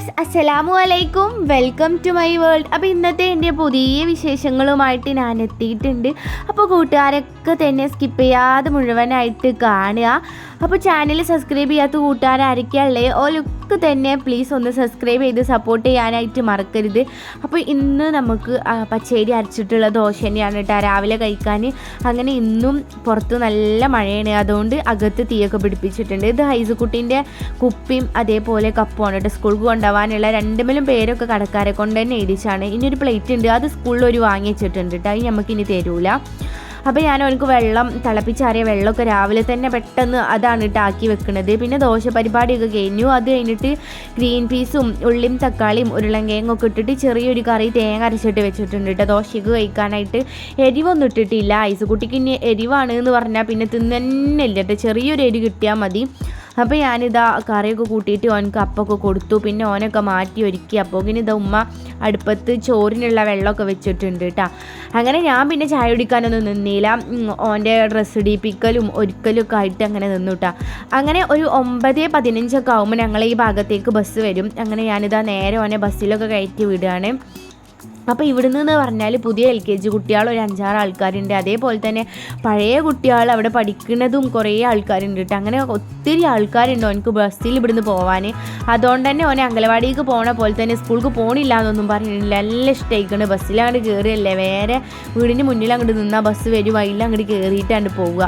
Viewers അസ്സലാമു അലൈക്കും. Welcome to my world. അപ്പോൾ ഇന്നത്തെ എന്റെ പുതിയ വിശേഷങ്ങളുമായിട്ട് ഞാൻ എത്തിയിട്ടുണ്ട്. അപ്പോൾ കൂട്ടുകാരൊക്കെ തന്നെ സ്കിപ്പ് ചെയ്യാതെ മുഴുവനായിട്ട് കാണുക. അപ്പോൾ ചാനൽ സബ്സ്ക്രൈബ് ചെയ്യാത്ത കൂട്ടുകാരായിരിക്കല്ലേ ഓലൊക്കെ തന്നെ പ്ലീസ് ഒന്ന് സബ്സ്ക്രൈബ് ചെയ്ത് സപ്പോർട്ട് ചെയ്യാനായിട്ട് മറക്കരുത്. അപ്പോൾ ഇന്ന് നമുക്ക് പച്ചേരി അരച്ചിട്ടുള്ള ദോശ തന്നെയാണ് കേട്ടോ രാവിലെ കഴിക്കാൻ. അങ്ങനെ ഇന്നും പുറത്ത് നല്ല മഴയാണ്. അതുകൊണ്ട് അകത്ത് തീയൊക്കെ പിടിപ്പിച്ചിട്ടുണ്ട്. ഇത് ഹൈസുക്കുട്ടീന്റെ കുപ്പിയും അതേപോലെ കപ്പുമാണ് കേട്ടോ. സ്കൂൾക്ക് കൊണ്ടുപോകാനുള്ള രണ്ടുമേലും പേരൊക്കെ കടക്കാരെ കൊണ്ട് തന്നെ എഴുതിച്ചാണ് ഇനി ഒരു പ്ലേറ്റ് ഉണ്ട്. അത് സ്കൂളിൽ ഒരു വാങ്ങി വെച്ചിട്ടുണ്ട് കേട്ടോ. അത് നമുക്ക് ഇനി തരൂല. അപ്പോൾ ഞാൻ അവനക്ക് വെള്ളം തിളപ്പിച്ചാറിയ വെള്ളമൊക്കെ രാവിലെ തന്നെ പെട്ടെന്ന് അതാണ് ഇട്ട് വെക്കുന്നത് പിന്നെ ദോശ പരിപാടിയൊക്കെ കഴിഞ്ഞു. അത് കഴിഞ്ഞിട്ട് ഗ്രീൻ പീസും ഉള്ളിയും തക്കാളിയും ഉരുളങ്കയും ഒക്കെ ഇട്ടിട്ട് ചെറിയൊരു കറി തേങ്ങ അരച്ചിട്ട് വെച്ചിട്ടുണ്ട് കേട്ടോ ദോശയ്ക്ക് കഴിക്കാനായിട്ട് എരിവൊന്നും ഇട്ടിട്ടില്ല. ഐസ് കുട്ടിക്ക് ഇനി എരിവാണ് എന്ന് പറഞ്ഞാൽ പിന്നെ തിന്നന്നെ ഇല്ല കേട്ടോ ചെറിയൊരു എരി കിട്ടിയാൽ മതി. അപ്പോൾ ഞാനിതാ കറിയൊക്കെ കൂട്ടിയിട്ട് ഓനക്ക് അപ്പൊക്കെ കൊടുത്തു. പിന്നെ ഓനൊക്കെ മാറ്റി ഒരുക്കി. അപ്പോൾ പിന്നെ ഇതാ ഉമ്മ അടുപ്പത്ത് ചോറിനുള്ള വെള്ളമൊക്കെ വെച്ചിട്ടുണ്ട് കേട്ടോ അങ്ങനെ ഞാൻ പിന്നെ ചായ കുടിക്കാനൊന്നും നിന്നില്ല. ഓന്റെ ഡ്രസ്സ് ഇടിപ്പിക്കലും ഒരുക്കലും ഒക്കെ ആയിട്ട് അങ്ങനെ നിന്നു അങ്ങനെ ഒരു ഒമ്പത് പതിനഞ്ചൊക്കെ ആകുമ്പോൾ ഞങ്ങൾ ഈ ഭാഗത്തേക്ക് ബസ് വരും. അങ്ങനെ ഞാനിതാ നേരെ ഓനെ ബസ്സിലൊക്കെ കയറ്റി വിടുകയാണ് അപ്പോൾ ഇവിടുന്ന് എന്ന് പറഞ്ഞാൽ പുതിയ എൽ കെ ജി കുട്ടികൾ ഒരു അഞ്ചാറ് ആൾക്കാരുണ്ട്. അതേപോലെ തന്നെ പഴയ കുട്ടികൾ അവിടെ പഠിക്കുന്നതും കുറേ ആൾക്കാരുണ്ട് കേട്ടോ അങ്ങനെ ഒത്തിരി ആൾക്കാരുണ്ട് ഓനക്ക് ബസ്സിൽ ഇവിടുന്ന് പോവാൻ അതുകൊണ്ട് തന്നെ ഓനെ അംഗനവാടിക്ക് പോണ പോലെ തന്നെ സ്കൂൾക്ക് പോണില്ല എന്നൊന്നും പറഞ്ഞിട്ടില്ല. എല്ലാം ഇഷ്ടമായിക്കണ് ബസ്സിൽ കയറിയല്ലേ വേറെ വീടിന് മുന്നിൽ അങ്ങോട്ട് നിന്നാൽ ബസ് വരും. അതിൽ അങ്ങോട്ട് കയറിയിട്ടാണ് പോവുക.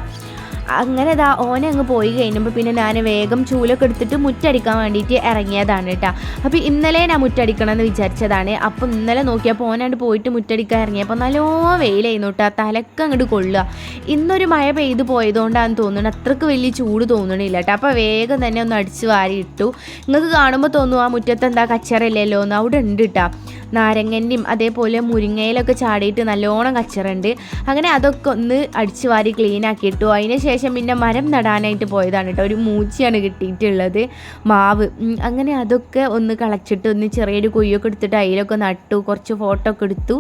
അങ്ങനെ ഇതാ ഓനെ അങ്ങ് പോയി കഴിഞ്ഞപ്പോൾ പിന്നെ ഞാൻ വേഗം ചൂലൊക്കെ എടുത്തിട്ട് മുറ്റടിക്കാൻ വേണ്ടിയിട്ട് ഇറങ്ങിയതാണ് കേട്ടോ. അപ്പോൾ ഇന്നലെ ഞാൻ മുറ്റടിക്കണം എന്ന് വിചാരിച്ചതാണ്. അപ്പോൾ ഇന്നലെ നോക്കിയപ്പോൾ ഓനാണ്ട് പോയിട്ട് മുറ്റടിക്കാൻ ഇറങ്ങിയപ്പോൾ നല്ലോ വെയിലായിരുന്നു കേട്ടോ. തലക്ക് അങ്ങോട്ട് കൊള്ളുക. ഇന്നൊരു മഴ പെയ്ത് പോയതുകൊണ്ടാണ് തോന്നുന്നത് അത്രയ്ക്ക് വലിയ ചൂട് തോന്നണില്ല കേട്ടോ. അപ്പോൾ വേഗം തന്നെ ഒന്ന് അടിച്ച് വാരി ഇട്ടു. നിങ്ങൾക്ക് കാണുമ്പോൾ തോന്നും ആ മുറ്റത്ത് എന്താ കച്ചറയില്ലല്ലോ എന്ന് അവിടെ ഉണ്ട് കേട്ടോ. നാരങ്ങന്റെയും അതേപോലെ മുരിങ്ങയിലൊക്കെ ചാടിയിട്ട് നല്ലോണം കച്ചറുണ്ട്. അങ്ങനെ അതൊക്കെ ഒന്ന് അടിച്ചു വാരി ക്ലീൻ ആക്കിയിട്ടു. അതിന് ശേഷം പിന്നെ മരം നടാനായിട്ട് പോയതാണ് കേട്ടോ. ഒരു മൂച്ചയാണ് കിട്ടിയിട്ടുള്ളത്. മാവ്. അങ്ങനെ അതൊക്കെ ഒന്ന് കളച്ചിട്ട് ഒന്ന് ചെറിയൊരു കുയ്യൊക്കെ എടുത്തിട്ട് അതിലൊക്കെ നട്ടു. കുറച്ച് ഫോട്ടോ ഒക്കെ എടുത്തു.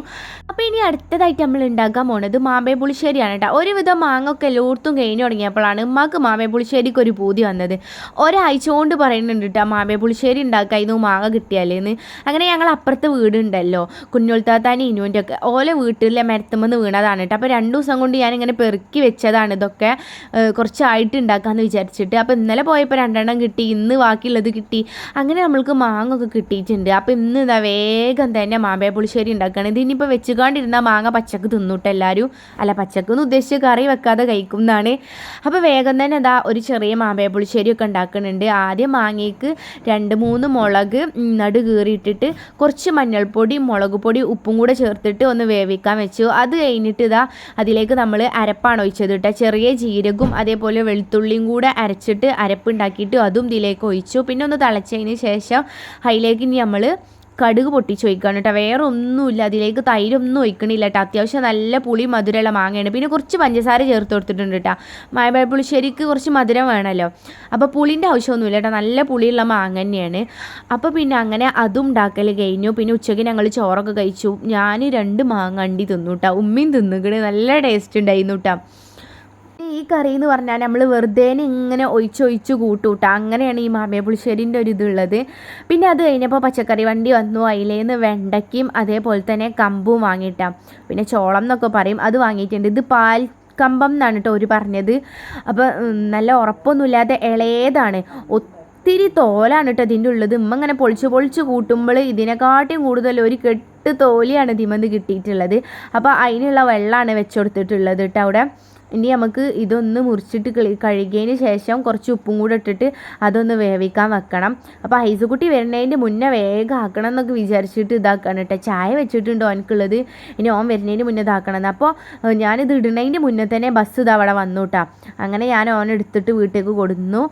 അപ്പോൾ ഇനി അടുത്തതായിട്ട് നമ്മൾ ഉണ്ടാക്കാൻ പോണത് മാമ്പേ പുളിശ്ശേരിയാണ് കേട്ടോ. ഒരുവിധം മാങ്ങൊക്കെ ഒക്കെ എല്ലായിടത്തും കഴിഞ്ഞു തുടങ്ങിയപ്പോഴാണ് ഉമ്മാക്ക് മാമ്പേ പുളിശ്ശേരിക്ക് ഒരു പൂതി വന്നത്. ഒരാഴ്ച കൊണ്ട് പറയുന്നുണ്ട് കേട്ടോ മാമ്പേ പുളിശ്ശേരി ഉണ്ടാക്കായിരുന്നു മാങ്ങ കിട്ടിയാലേന്ന്. അങ്ങനെ ഞങ്ങൾ അപ്പുറത്തെ വീടുണ്ടല്ലോ കുഞ്ഞുൾത്താത്താനും ഇനുവിന്റെ ഒക്കെ ഓലെ വീട്ടിലെ മരത്തുമെന്ന് വീണതാണ് കേട്ടോ. അപ്പോൾ രണ്ട് ദിവസം കൊണ്ട് ഞാനിങ്ങനെ പെറുക്കി വെച്ചതാണ് ഇതൊക്കെ കുറച്ചായിട്ട് ഉണ്ടാക്കാമെന്ന് വിചാരിച്ചിട്ട്. അപ്പോൾ ഇന്നലെ പോയപ്പോൾ രണ്ടെണ്ണം കിട്ടി ഇന്ന് ബാക്കിയുള്ളത് കിട്ടി. അങ്ങനെ നമ്മൾക്ക് മാങ്ങൊക്കെ കിട്ടിയിട്ടുണ്ട്. അപ്പോൾ ഇന്ന് ഇതാ വേഗം തന്നെ മാമ്പയ പുളിശ്ശേരി ഉണ്ടാക്കുകയാണ് ഇത് ഇനിയിപ്പോൾ വെച്ചുകൊണ്ടിരുന്നാൽ മാങ്ങ പച്ചക്ക് തിന്നുട്ട് എല്ലാവരും അല്ല പച്ചക്ക് എന്ന് ഉദ്ദേശിച്ച് കറി വെക്കാതെ കഴിക്കും എന്നാണ് അപ്പോൾ വേഗം തന്നെ ഇതാ ഒരു ചെറിയ മാമ്പയ പുളിശ്ശേരി ഒക്കെ ഉണ്ടാക്കുന്നുണ്ട്. ആദ്യം മാങ്ങയ്ക്ക് രണ്ട് മൂന്ന് മുളക് നടു കീറിയിട്ടിട്ട് കുറച്ച് മഞ്ഞൾപ്പൊടി മുളക് പൊടി ഉപ്പും കൂടെ ചേർത്തിട്ട് ഒന്ന് വേവിക്കാൻ വെച്ചു. അത് കഴിഞ്ഞിട്ട് ഇതാ അതിലേക്ക് നമ്മൾ അരപ്പാണ് ഒഴിച്ചത് കേട്ടോ ചെറിയ ജീരകവും അതേപോലെ വെളുത്തുള്ളിയും കൂടെ അരച്ചിട്ട് അരപ്പുണ്ടാക്കിയിട്ട് അതും ഇതിലേക്ക് ഒഴിച്ചു. പിന്നെ ഒന്ന് തിളച്ചതിന് ശേഷം അതിലേക്ക് ഇനി നമ്മൾ കടുക് പൊട്ടിച്ച് ഒഴിക്കുകയാണ് കേട്ടോ. വേറെ ഒന്നുമില്ല അതിലേക്ക് തൈരൊന്നും ഒഴിക്കണില്ല കേട്ടോ. അത്യാവശ്യം നല്ല പുളി മധുരമുള്ള മാങ്ങയാണ്. പിന്നെ കുറച്ച് പഞ്ചസാര ചേർത്ത് കൊടുത്തിട്ടുണ്ട് കേട്ടോ. ശരിക്ക് കുറച്ച് മധുരം വേണമല്ലോ. അപ്പോൾ പുളിന്റെ ആവശ്യമൊന്നുമില്ല കേട്ടോ. നല്ല പുളിയുള്ള മാങ്ങ തന്നെയാണ്. അപ്പോൾ പിന്നെ അങ്ങനെ അതും ഉണ്ടാക്കൽ കഴിഞ്ഞു. പിന്നെ ഉച്ചയ്ക്ക് ഞങ്ങൾ ചോറൊക്കെ കഴിച്ചു. ഞാൻ രണ്ട് മാങ്ങ അണ്ടി തിന്നു കേട്ടോ. ഉമ്മയും തിന്നുകണ്. നല്ല ടേസ്റ്റ് ഉണ്ടായിരുന്നു കേട്ടോ. ഈ കറി എന്ന് പറഞ്ഞാൽ നമ്മൾ വെറുതെ ഇങ്ങനെ ഒഴിച്ചൊഴിച്ച് കൂട്ടൂട്ടാ. അങ്ങനെയാണ് ഈ മാമിയ പുളിശ്ശേരിന്റെ ഒരു ഇതുള്ളത്. പിന്നെ അത് കഴിഞ്ഞപ്പോൾ പച്ചക്കറി വണ്ടി വന്നു. അതിലേന്ന് വെണ്ടയ്ക്കും അതേപോലെ തന്നെ കമ്പും വാങ്ങിയിട്ടാം പിന്നെ ചോളം എന്നൊക്കെ പറയും. അത് വാങ്ങിയിട്ടുണ്ട്. ഇത് പാൽ കമ്പം എന്നാണ് കേട്ടോ ഒരു പറഞ്ഞത്. അപ്പോൾ നല്ല ഉറപ്പൊന്നുമില്ലാതെ ഇളയതാണ്. ഒത്തിരി തോലാണ് കേട്ടോ ഇതിന്റെ ഉള്ളത്. ഉമ്മ ഇങ്ങനെ പൊളിച്ച് പൊളിച്ച് കൂട്ടുമ്പോൾ ഇതിനെക്കാട്ടിയും കൂടുതൽ ഒരു കെട്ട് തോലിയാണ് ഇതിമന്ന് കിട്ടിയിട്ടുള്ളത്. അപ്പോൾ അതിനുള്ള വെള്ളമാണ് വെച്ചുകൊടുത്തിട്ടുള്ളത് കേട്ടോ അവിടെ. ഇനി നമുക്ക് ഇതൊന്ന് മുറിച്ചിട്ട് കഴുകിയതിന് ശേഷം കുറച്ച് ഉപ്പും കൂടെ ഇട്ടിട്ട് അതൊന്ന് വേവിക്കാൻ വെക്കണം. അപ്പോൾ ഐസുകുട്ടി വരുന്നതിന്റെ മുന്നേ വേഗം ആക്കണം എന്നൊക്കെ വിചാരിച്ചിട്ട് ഇതാക്കണം കേട്ടോ. ചായ വെച്ചിട്ടുണ്ട് ഓനക്കുള്ളത് ഇനി ഓൻ വരുന്നതിന് മുന്നേ ഇതാക്കണം അപ്പോൾ ഞാനിത് ഇടുന്നതിന്റെ മുന്നേ തന്നെ ബസ് ഇത് അവിടെ വന്നു കേട്ടോ. അങ്ങനെ ഞാൻ ഓൻ എടുത്തിട്ട് വീട്ടിലേക്ക് കൊടുന്നു.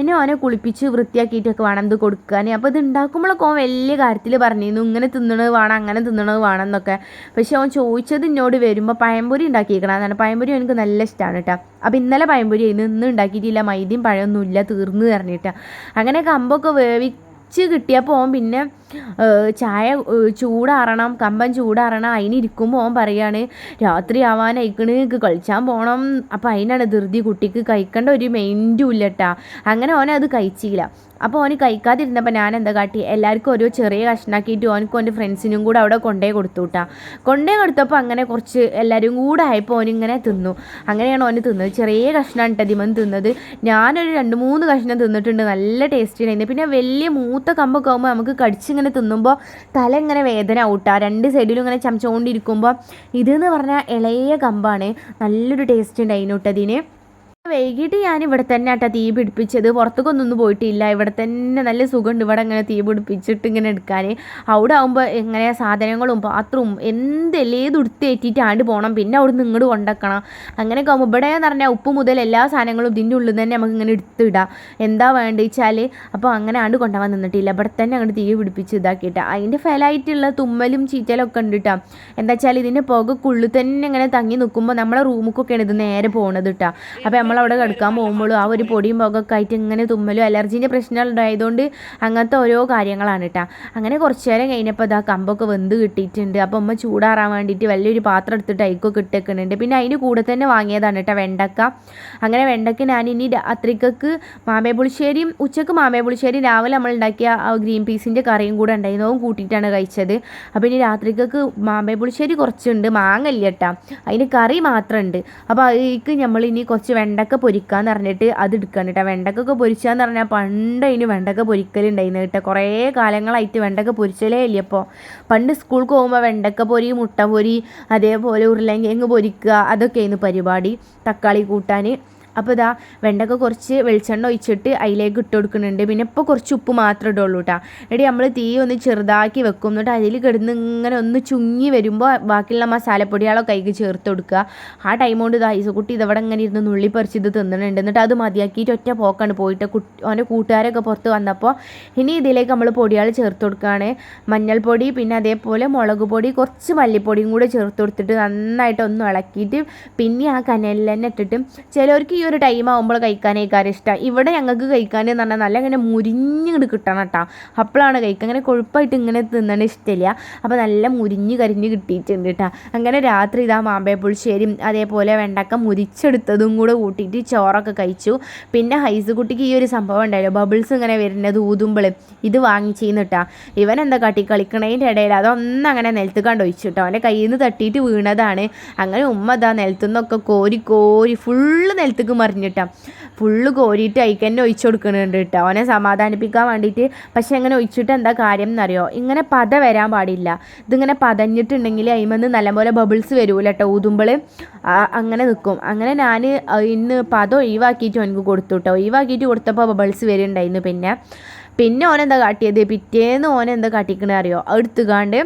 ഇനി ഓനെ കുളിപ്പിച്ച് വൃത്തിയാക്കിയിട്ടൊക്കെ വേണം ഇത് കൊടുക്കാൻ. അപ്പോൾ ഇത് ഉണ്ടാക്കുമ്പോഴൊക്കെ ഓൻ വലിയ കാര്യത്തിൽ പറഞ്ഞിരുന്നു. ഇങ്ങനെ തിന്നണത് വേണം അങ്ങനെ തിന്നണത് വേണം എന്നൊക്കെ. പക്ഷെ ഓൻ ചോദിച്ചത് എന്നോട് വരുമ്പോൾ പഴംപൊരി ഉണ്ടാക്കിയിരിക്കണം എന്നാണ്. പഴംപൊരി എനിക്ക് നല്ല ഇഷ്ടമാണ് കേട്ടോ അപ്പോൾ ഇന്നലെ പഴംപൊരി ആയിരുന്നു ഇന്ന് ഉണ്ടാക്കിയിട്ടില്ല മൈദയും പഴമൊന്നുമില്ല തീർന്നു പറഞ്ഞിട്ട്. അങ്ങനെ കമ്പൊക്കെ വേവിച്ച് കിട്ടിയപ്പോൾ പിന്നെ ചായ ചൂടാറണം കമ്പം ചൂടാറണം അതിനിരിക്കുമ്പോൾ ഓൻ പറയാണ് രാത്രി ആവാനായിക്കണ് കഴിച്ചാൻ പോകണം അപ്പോൾ അതിനാണ് ധൃതി കുട്ടിക്ക് കഴിക്കേണ്ട ഒരു മെയിന്റും ഇല്ലട്ടാ. അങ്ങനെ ഓനെ അത് കഴിച്ചില്ല. അപ്പോൾ ഓന് കഴിക്കാതിരുന്നപ്പോൾ ഞാൻ എന്താ കാട്ടി എല്ലാവർക്കും ഓരോ ചെറിയ കഷ്ണാക്കിയിട്ട് ഓനക്കും ഓന്റെ ഫ്രണ്ട്സിനും കൂടെ അവിടെ കൊണ്ടേ കൊടുത്തു കേട്ടാ കൊണ്ടേ കൊടുത്തപ്പോൾ അങ്ങനെ കുറച്ച് എല്ലാവരും കൂടെ ആയപ്പോൾ ഓനിങ്ങനെ തിന്നു. അങ്ങനെയാണ് ഓന് തിന്നത്. ചെറിയ കഷ്ണമാണ് കേട്ടോ തിന്നത്. ഞാനൊരു രണ്ട് മൂന്ന് കഷ്ണം തിന്നിട്ടുണ്ട് നല്ല ടേസ്റ്റി ഉണ്ടായിരുന്നു പിന്നെ വലിയ മൂത്ത കമ്പൊക്കെ ആകുമ്പോൾ നമുക്ക് കടിച്ചിങ്ങനെ തിന്നുമ്പോൾ തല ഇങ്ങനെ വേദന ഔട്ടാ. രണ്ട് സൈഡിലും ഇങ്ങനെ ചമച്ചുകൊണ്ടിരിക്കുമ്പോൾ ഇതെന്ന് പറഞ്ഞാൽ ഇളയ കമ്പാണ്. നല്ലൊരു ടേസ്റ്റ് ഉണ്ടായിരുന്നു കേട്ടോ അതിന്. വൈകിട്ട് ഞാൻ ഇവിടെ തന്നെ ആട്ടാ തീ പിടിപ്പിച്ചത്. പുറത്തേക്കൊന്നും പോയിട്ടില്ല. ഇവിടെ തന്നെ നല്ല സുഖമുണ്ട്. ഇവിടെ ഇങ്ങനെ തീ പിടിപ്പിച്ചിട്ട് ഇങ്ങനെ എടുക്കാൻ അവിടെ ആകുമ്പോൾ എങ്ങനെ സാധനങ്ങളും പാത്രവും എന്തെല്ലാം ഏത് ഉടുത്തേറ്റിട്ടാണ്ട് പോകണം പിന്നെ അവിടെ നിന്ന് ഇങ്ങോട്ട് കൊണ്ടക്കണം. അങ്ങനെയൊക്കെ ആകുമ്പോൾ ഇവിടെ എന്ന് പറഞ്ഞാൽ ഉപ്പ് മുതൽ എല്ലാ സാധനങ്ങളും ഇതിന്റെ ഉള്ളിൽ തന്നെ നമുക്ക് ഇങ്ങനെ എടുത്തിടാം. എന്താ വേണ്ടത് വെച്ചാൽ അപ്പോൾ അങ്ങനെ ആണ്ട് കൊണ്ടുപോകാൻ നിന്നിട്ടില്ല. ഇവിടെ തന്നെ അങ്ങോട്ട് തീ പിടിപ്പിച്ച് ഇതാക്കിയിട്ട്. അതിന്റെ ഫലമായിട്ടുള്ള തുമ്മലും ചീറ്റലും ഒക്കെ ഉണ്ട് എന്താ വെച്ചാൽ ഇതിന്റെ പുകക്കുള്ളിൽ തന്നെ ഇങ്ങനെ തങ്ങി നിൽക്കുമ്പോൾ നമ്മളെ റൂമുക്കൊക്കെയാണ് ഇത് നേരെ പോകുന്നത് കേട്ടോ അപ്പോൾ നമ്മൾ അവിടെ കിടക്കാൻ പോകുമ്പോഴും ആ ഒരു പൊടിയും പുകൊക്കെ ആയിട്ട് ഇങ്ങനെ തുമ്മലും അലർജീന്റെ പ്രശ്നം ഉണ്ടായതുകൊണ്ട് അങ്ങനത്തെ ഓരോ കാര്യങ്ങളാണ് കേട്ടോ. അങ്ങനെ കുറച്ച് നേരം കഴിഞ്ഞപ്പോൾ ഇതാ കമ്പൊക്കെ വെന്ത് കിട്ടിയിട്ടുണ്ട്. അപ്പോൾ അമ്മ ചൂടാറാൻ വേണ്ടിയിട്ട് വലിയൊരു പാത്രം എടുത്തിട്ട് അയക്കൊക്കെ ഇട്ടേക്കുന്നുണ്ട്. പിന്നെ അതിന് കൂടെ തന്നെ വാങ്ങിയതാണ് കേട്ടോ വെണ്ടക്ക. അങ്ങനെ വെണ്ടക്ക ഞാൻ ഇനി രാത്രിക്കക്ക് മാമേ പുളിശ്ശേരിയും ഉച്ചയ്ക്ക് മാമേ പുളിശ്ശേരി രാവിലെ നമ്മൾ ഉണ്ടാക്കിയ ഗ്രീൻ പീസിന്റെ കറിയും കൂടെ ഉണ്ടായിരുന്നു. അതും കൂട്ടിയിട്ടാണ് കഴിച്ചത്. അപ്പോൾ ഇനി രാത്രിക്കൊക്ക് മാമേ പുളിശ്ശേരി കുറച്ചുണ്ട്. മാങ്ങല്ല കേട്ടോ. അതിന് കറി മാത്രമുണ്ട്. അപ്പോൾ അതിലേക്ക് നമ്മൾ ഇനി കുറച്ച് വെണ്ട വെണ്ടക്ക പൊരിക്കാന്ന് പറഞ്ഞിട്ട് അത് എടുക്കണം കേട്ടോ വെണ്ടക്കൊക്കെ പൊരിച്ചാന്ന് പറഞ്ഞാൽ പണ്ട് അതിന് വെണ്ടക്ക പൊരിക്കലുണ്ടായിരുന്നു കേട്ടോ കുറേ കാലങ്ങളായിട്ട് വെണ്ടക്ക പൊരിച്ചലേ ഇല്ല അപ്പോൾ പണ്ട് സ്കൂൾക്ക് പോകുമ്പോൾ വെണ്ടക്ക പൊരി മുട്ട പൊരി അതേപോലെ ഉരുളങ്കിഴങ്ങ് പൊരിക്കുക അതൊക്കെയായിരുന്നു പരിപാടി. തക്കാളി കൂട്ടാൻ അപ്പോൾ ഇതാ വെണ്ടക്ക കുറച്ച് വെളിച്ചെണ്ണ ഒഴിച്ചിട്ട് അതിലേക്ക് ഇട്ട് കൊടുക്കുന്നുണ്ട്. പിന്നെ ഇപ്പോൾ കുറച്ച് ഉപ്പ് മാത്രമേ ഇടുള്ളൂ കേട്ടോ എന്നിട്ട് നമ്മൾ തീ ഒന്ന് ചെറുതാക്കി വെക്കും. എന്നിട്ട് അതിൽ കിടന്ന് ഇങ്ങനെ ഒന്ന് ചുങ്ങി വരുമ്പോൾ ബാക്കിയുള്ള മസാലപ്പൊടികളൊക്കെ കൈക്ക് ചേർത്ത് കൊടുക്കുക. ആ ടൈം കൊണ്ട് ഇതാ കുട്ടി ഇതവിടെ ഇങ്ങനെ ഇരുന്ന് നുള്ളി പറിച്ചിത് തിന്നുന്നുണ്ട് എന്നിട്ട് അത് മതിയാക്കിയിട്ട് ഒറ്റ പോക്കാണ് പോയിട്ട് കുട്ടി അവന്റെ കൂട്ടുകാരൊക്കെ പുറത്ത് വന്നപ്പോൾ ഇനി ഇതിലേക്ക് നമ്മൾ പൊടികൾ ചേർത്ത് കൊടുക്കുകയാണ്. മഞ്ഞൾപ്പൊടി പിന്നെ അതേപോലെ മുളക് പൊടി കുറച്ച് മല്ലിപ്പൊടിയും കൂടെ ചേർത്ത് കൊടുത്തിട്ട് നന്നായിട്ട് ഒന്ന് ഇളക്കിയിട്ട് പിന്നെ ആ കനലിൽ തന്നെ ഇട്ടിട്ട് ചിലവർക്ക് ഈ ഒരു ടൈം ആകുമ്പോൾ കഴിക്കാനേക്കാരും ഇഷ്ടം. ഇവിടെ ഞങ്ങൾക്ക് കഴിക്കാൻ എന്ന് പറഞ്ഞാൽ നല്ല ഇങ്ങനെ മുരിഞ്ഞിങ്ങോട്ട് കിട്ടണം കേട്ടോ അപ്പോഴാണ് കഴിക്കുക അങ്ങനെ കൊഴുപ്പായിട്ട് ഇങ്ങനെ തിന്നണ ഇഷ്ടമില്ല അപ്പോൾ നല്ല മുരിഞ്ഞ് കരിഞ്ഞ് കിട്ടിയിട്ടുണ്ട് കേട്ടോ അങ്ങനെ രാത്രി ഇതാ മാമ്പേ പുളിശ്ശേരിയും അതേപോലെ വെണ്ടക്ക മുരിച്ചെടുത്തതും കൂടെ കൂട്ടിയിട്ട് ചോറൊക്കെ കഴിച്ചു. പിന്നെ ഹൈസ് കുട്ടിക്ക് ഈ ഒരു സംഭവം ഉണ്ടായല്ലോ. ബബിൾസ് ഇങ്ങനെ വരുന്നത് ഊതുമ്പോൾ ഇത് വാങ്ങിച്ചിരുന്നു കേട്ടോ ഇവൻ എന്താ കാട്ടി കളിക്കണതിന്റെ ഇടയിൽ അതൊന്നും അങ്ങനെ നിലത്ത് കണ്ട് ഒഴിച്ചു കേട്ടോ അവന്റെ കയ്യിൽ നിന്ന് തട്ടിയിട്ട് വീണതാണ്. അങ്ങനെ ഉമ്മ ഇതാ നിലത്തുനിന്നൊക്കെ കോരി കോരി ഫുള്ള് നിലത്തേക്ക് മറിഞ്ഞിട്ടാ ഫുള്ള് കോരിയിട്ട് അയക്ക് തന്നെ ഒഴിച്ചു കൊടുക്കുന്നുണ്ട് കേട്ടോ. അവനെ സമാധാനിപ്പിക്കാൻ വേണ്ടിയിട്ട് പക്ഷെ അങ്ങനെ ഒഴിച്ചിട്ട് എന്താ കാര്യം എന്നറിയോ? ഇങ്ങനെ പത വരാൻ പാടില്ല. ഇതിങ്ങനെ പതഞ്ഞിട്ടുണ്ടെങ്കിൽ അതിമെന്ന് നല്ലപോലെ ബബിൾസ് വരൂല കേട്ടോ. ഊതുമ്പോൾ അങ്ങനെ നിൽക്കും അങ്ങനെ ഞാൻ ഇന്ന് പത ഒഴിവാക്കിയിട്ട് എനിക്ക് കൊടുത്തു കേട്ടോ. ഒഴിവാക്കിയിട്ട് കൊടുത്തപ്പോൾ ബബിൾസ് വരുന്നുണ്ടായിരുന്നു പിന്നെ. പിന്നെ ഓനെന്താ കാട്ടിയത്? പിറ്റേന്ന് ഓനെന്താ കാട്ടിക്കണേ അറിയോ? എടുത്തുകാണ്ട്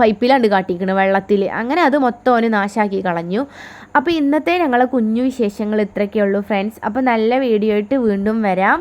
പൈപ്പിലാണ്ട് കാട്ടിക്കണ് വെള്ളത്തിൽ അങ്ങനെ അത് മൊത്തം ഓന് നാശാക്കി കളഞ്ഞു. അപ്പോൾ ഇന്നത്തെ ഞങ്ങളെ കുഞ്ഞു വിശേഷങ്ങൾ ഇത്രയൊക്കെയുള്ളൂ ഫ്രണ്ട്സ് അപ്പോൾ നല്ല വീഡിയോ ആയിട്ട് വീണ്ടും വരാം.